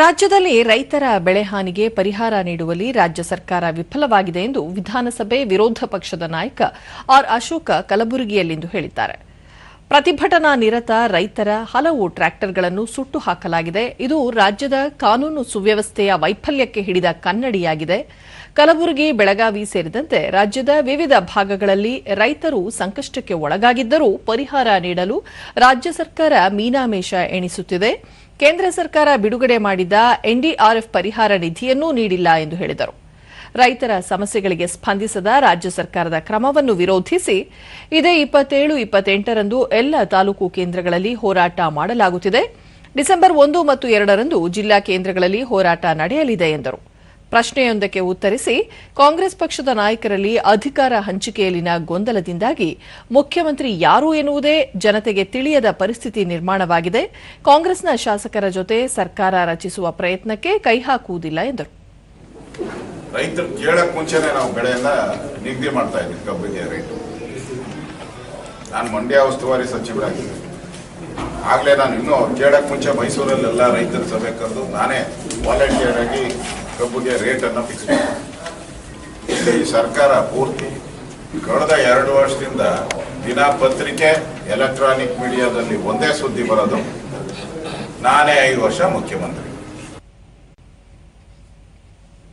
ರಾಜ್ಯದಲ್ಲಿ ರೈತರ ಬೆಳೆ ಹಾನಿಗೆ ಪರಿಹಾರ ನೀಡುವಲ್ಲಿ ರಾಜ್ಯ ಸರ್ಕಾರ ವಿಫಲವಾಗಿದೆ ಎಂದು ವಿಧಾನಸಭೆ ವಿರೋಧ ಪಕ್ಷದ ನಾಯಕ ಆರ್ ಅಶೋಕ ಕಲಬುರಗಿಯಲ್ಲಿಂದು ಹೇಳಿದ್ದಾರೆ. ಪ್ರತಿಭಟನಾ ನಿರತ ರೈತರ ಹಲವು ಟ್ರ್ಯಾಕ್ಟರ್ಗಳನ್ನು ಸುಟ್ಟು ಹಾಕಲಾಗಿದೆ. ಇದು ರಾಜ್ಯದ ಕಾನೂನು ಸುವ್ಯವಸ್ಥೆಯ ವೈಫಲ್ಯಕ್ಕೆ ಹಿಡಿದ ಕನ್ನಡಿಯಾಗಿದೆ. ಕಲಬುರಗಿ, ಬೆಳಗಾವಿ ಸೇರಿದಂತೆ ರಾಜ್ಯದ ವಿವಿಧ ಭಾಗಗಳಲ್ಲಿ ರೈತರು ಸಂಕಷ್ಟಕ್ಕೆ ಒಳಗಾಗಿದ್ದರೂ ಪರಿಹಾರ ನೀಡಲು ರಾಜ್ಯ ಸರ್ಕಾರ ಮೀನಾಮೇಷ ಎಣಿಸುತ್ತಿದೆ. ಕೇಂದ್ರ ಸರ್ಕಾರ ಬಿಡುಗಡೆ ಮಾಡಿದ ಎನ್ಡಿಆರ್ಎಫ್ ಪರಿಹಾರ ನಿಧಿಯನ್ನೂ ನೀಡಿಲ್ಲ ಎಂದು ಹೇಳಿದರು. ರೈತರ ಸಮಸ್ಯೆಗಳಿಗೆ ಸ್ಪಂದಿಸದ ರಾಜ್ಯ ಸರ್ಕಾರದ ಕ್ರಮವನ್ನು ವಿರೋಧಿಸಿ ಇದೇ ಇಪ್ಪತ್ತೇಳು, ಇಪ್ಪತ್ತೆಂಟರಂದು ಎಲ್ಲ ತಾಲೂಕು ಕೇಂದ್ರಗಳಲ್ಲಿ ಹೋರಾಟ ಮಾಡಲಾಗುತ್ತಿದೆ. ಡಿಸೆಂಬರ್ ಒಂದು ಮತ್ತು ಎರಡರಂದು ಜಿಲ್ಲಾ ಕೇಂದ್ರಗಳಲ್ಲಿ ಹೋರಾಟ ನಡೆಯಲಿದೆ ಎಂದರು. ಪ್ರಶ್ನೆಯೊಂದಕ್ಕೆ ಉತ್ತರಿಸಿ, ಕಾಂಗ್ರೆಸ್ ಪಕ್ಷದ ನಾಯಕರಲ್ಲಿ ಅಧಿಕಾರ ಹಂಚಿಕೆಯಲ್ಲಿನ ಗೊಂದಲದಿಂದಾಗಿ ಮುಖ್ಯಮಂತ್ರಿ ಯಾರು ಎನ್ನುವುದೇ ಜನತೆಗೆ ತಿಳಿಯದ ಪರಿಸ್ಥಿತಿ ನಿರ್ಮಾಣವಾಗಿದೆ. ಕಾಂಗ್ರೆಸ್ನ ಶಾಸಕರ ಜೊತೆ ಸರ್ಕಾರ ರಚಿಸುವ ಪ್ರಯತ್ನಕ್ಕೆ ಕೈ ಹಾಕುವುದಿಲ್ಲ ಎಂದರು. ರೈತರು ಕೇಳಕ್ ಮುಂಚೆನೆ ನಾವು ಬೆಳೆಯನ್ನ ನಿಗದಿ ಮಾಡ್ತಾ ಇದ್ದೀವಿ ಕಬ್ಬಿಗೆ ರೇಟ್ ನಾನು ಮಂಡ್ಯ ಉಸ್ತುವಾರಿ ಸಚಿವರಾಗಿದ್ದೆ ಆಗ್ಲೇ ನಾನು ಇನ್ನೂ ಅವ್ರು ಕೇಳಕ್ ಮುಂಚೆ ಮೈಸೂರಲ್ಲೆಲ್ಲ ರೈತರ ಸಭೆ ಕರೆದು ನಾನೇ ವಾಲಂಟಿಯರ್ ಆಗಿ ಕಬ್ಬಿಗೆ ರೇಟ್ ಅನ್ನ ಫಿಕ್ಸ್ ಈ ಸರ್ಕಾರ ಪೂರ್ತಿ ಕಳೆದ ಎರಡು ವರ್ಷದಿಂದ ದಿನಪತ್ರಿಕೆ ಎಲೆಕ್ಟ್ರಾನಿಕ್ ಮೀಡಿಯಾದಲ್ಲಿ ಒಂದೇ ಸುದ್ದಿ ಬರೋದು. ನಾನೇ ಐದು ವರ್ಷ ಮುಖ್ಯಮಂತ್ರಿ.